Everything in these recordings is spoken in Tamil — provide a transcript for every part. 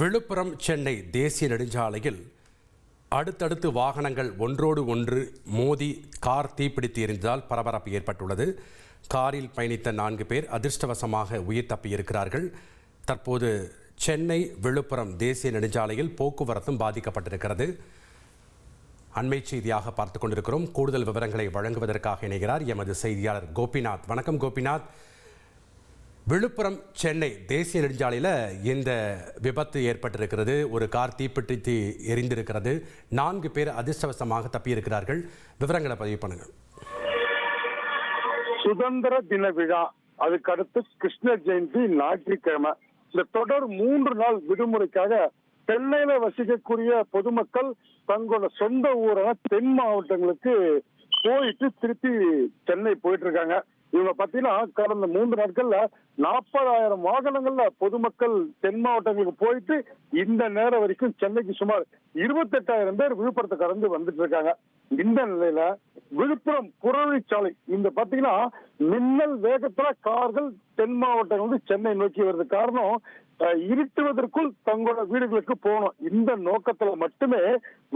விழுப்புரம் சென்னை தேசிய நெடுஞ்சாலையில் அடுத்தடுத்து வாகனங்கள் ஒன்றோடு ஒன்று மோதி கார் தீப்பிடித்து எரிந்ததால் பரபரப்பு ஏற்பட்டுள்ளது. காரில் பயணித்த நான்கு பேர் அதிர்ஷ்டவசமாக உயிர் தப்பியிருக்கிறார்கள். தற்போது சென்னை விழுப்புரம் தேசிய நெடுஞ்சாலையில் போக்குவரத்தும் பாதிக்கப்பட்டிருக்கிறது. அண்மை செய்தியாக பார்த்து கொண்டிருக்கிறோம். கூடுதல் விவரங்களை வழங்குவதற்காக இணைகிறார் எமது செய்தியாளர் கோபிநாத். வணக்கம் கோபிநாத். விழுப்புரம் சென்னை தேசிய நெடுஞ்சாலையில் இந்த விபத்து ஏற்பட்டிருக்கிறது. ஒரு கார் தீப்பிடித்து எரிந்திருக்கிறது. நான்கு பேர் அதிர்ஷ்டவசமாக தப்பியிருக்கிறார்கள். விவரங்களை பதிவு பண்ணுங்க. சுதந்திர தின விழா. அதுக்கடுத்து கிருஷ்ண ஜெயந்தி ஞாயிற்றுக்கிழமை. இந்த தொடர் மூன்று நாள் விடுமுறைக்காக சென்னையில வசிக்கக்கூடிய பொதுமக்கள் தங்களோட சொந்த ஊரான தென் மாவட்டங்களுக்கு போயிட்டு திருப்பி சென்னை போயிட்டு இருக்காங்க. இவங்க பாத்தீங்கன்னா கடந்த மூன்று நாட்கள்ல நாற்பதாயிரம் வாகனங்கள்ல பொதுமக்கள் தென் மாவட்டங்களுக்கு போயிட்டு இந்த நேரம் வரைக்கும் சென்னைக்கு சுமார் இருபத்தெட்டாயிரம் பேர் விழுப்புரத்தை கடந்து வந்துட்டு இருக்காங்க. இந்த நிலையில விழுப்புரம் புறவழிச்சாலை இந்த பாத்தீங்கன்னா மின்னல் வேகத்துல கார்கள் தென் மாவட்டம் வந்து சென்னை நோக்கி வருது. காரணம் இருட்டுவதற்குள் தங்களோட வீடுகளுக்கு போகணும். இந்த நோக்கத்துல மட்டுமே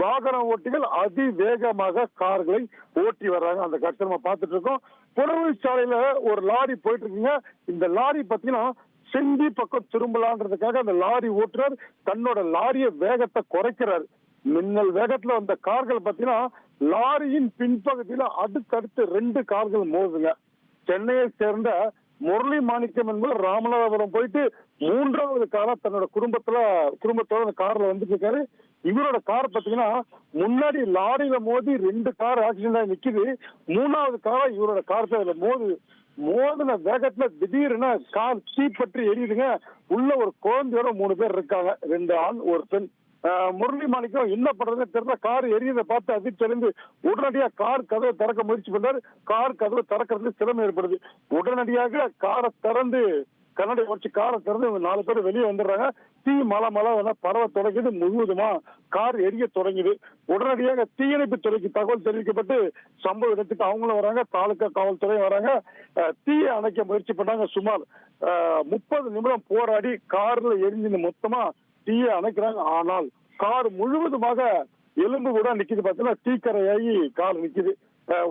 வாகன ஓட்டிகள் அதிவேகமாக கார்களை ஓட்டி வர்றாங்க. அந்த காட்சி நம்ம பார்த்துட்டு இருக்கோம். புறவழிச்சாலையில ஒரு லாரி போயிட்டு இருக்கீங்க இந்த லாரி பாத்தீங்கன்னா செந்தி பக்கம் திரும்பலான்றதுக்காக அந்த லாரி ஓட்டுறார் தன்னோட லாரிய வேகத்தை குறைக்கிறார். மின்னல் வேகத்துல வந்த கார்கள் பாத்தீங்கன்னா லாரியின் பின்பகுதியில அடுத்தடுத்து ரெண்டு கார்கள் மோதுங்க. சென்னையை சேர்ந்த முரளி மாணிக்கம் என்பது ராமநாதபுரம் போயிட்டு மூன்றாவது காரா தன்னோட குடும்பத்துல குடும்பத்தோட அந்த கார்ல வந்துட்டு இருக்காரு. இவரோட கார் பாத்தீங்கன்னா முன்னாடி லாரியில மோதி ரெண்டு கார் ஆக்சிடென்ட் ஆகி நிக்குது. மூணாவது காரா இவரோட கார் அதுல மோது மோதின வேகத்துல திடீர்னு கார் தீப்பற்றி எரியுதுங்க. உள்ள ஒரு குழந்தையோட மூணு பேர் இருக்காங்க. ரெண்டு ஆண் ஒரு பெண். முரளி மாணிக்கம் என்ன பண்றதுன்னு தெரியல. கார் எரியதை பார்த்து அதிர்ச்சியடைந்து உடனடியாக கார் கதவை திறக்க முயற்சி பண்ணார் கார் கதவை திறக்கிறது சிரமம் ஏற்படுது. உடனடியாக காரை திறந்து கண்ணாடி உடச்சு காரை திறந்து நாலு பேர் வெளியே வந்துடுறாங்க. தீ மலை மலை வந்து பரவ தொடங்கியது முழுவதுமா கார் எரிய தொடங்கியது உடனடியாக தீயணைப்பு துறைக்கு தகவல் தெரிவிக்கப்பட்டு சம்பவ இடத்துக்கு அவங்களும் வராங்க தாலுகா காவல்துறையும் வராங்க. தீயை அணைக்க முயற்சி பண்ணாங்க சுமார் முப்பது நிமிடம் போராடி கார்ல எரிஞ்சு மொத்தமா தீயை அணைக்கிறாங்க. ஆனால் கார் முழுவதுமாக எலும்பு கூட நிக்குது. பார்த்தீங்கன்னா தீக்கரையாகி கார் நிக்குது.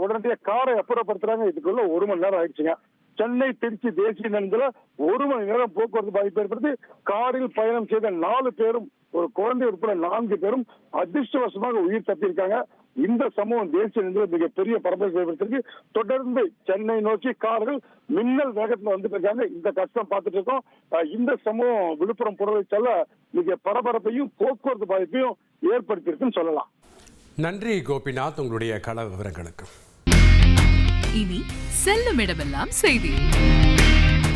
உடனடியாக காரை அப்புறப்படுத்துறாங்க. இதுக்குள்ள ஒரு மணி நேரம் ஆயிடுச்சுங்க. சென்னை திருச்சி தேசிய நெடுஞ்சாலை ஒரு மணி நேரம் போக்குவரத்து பாதிப்பு ஏற்படுத்தி காரில் பயணம் செய்த நாலு பேரும் ஒரு குழந்தை உட்பட நான்கு பேரும் அதிர்ஷ்டவசமாக உயிர் தப்பியிருக்காங்க. இந்த சம்பவம் தேசிய நெடுஞ்சாலை மிகப்பெரிய பரபரப்பு ஏற்படுத்திருக்கு தொடர்ந்து சென்னை நோக்கி கார்கள் மின்னல் வேகத்துல வந்துட்டு இருக்காங்க. இந்த கஷ்டம் பார்த்துட்டு இருக்கோம். இந்த சம்பவம் விழுப்புரம் புறவை செல்ல மிக பரபரப்பையும் போக்குவரத்து பாதிப்பையும் ஏற்படுத்தியிருக்குன்னு சொல்லலாம். நன்றி கோபிநாத். உங்களுடைய கள விவரங்களுக்கு. இனி செல்லும் இடமெல்லாம் செய்தி.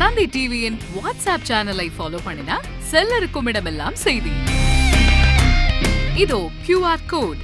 தந்தை டிவியின் வாட்ஸ்அப் சேனலை ஃபாலோ பண்ணினா செல்ல இருக்கும் இடமெல்லாம் செய்தி. இதோ கியூஆர் கோட்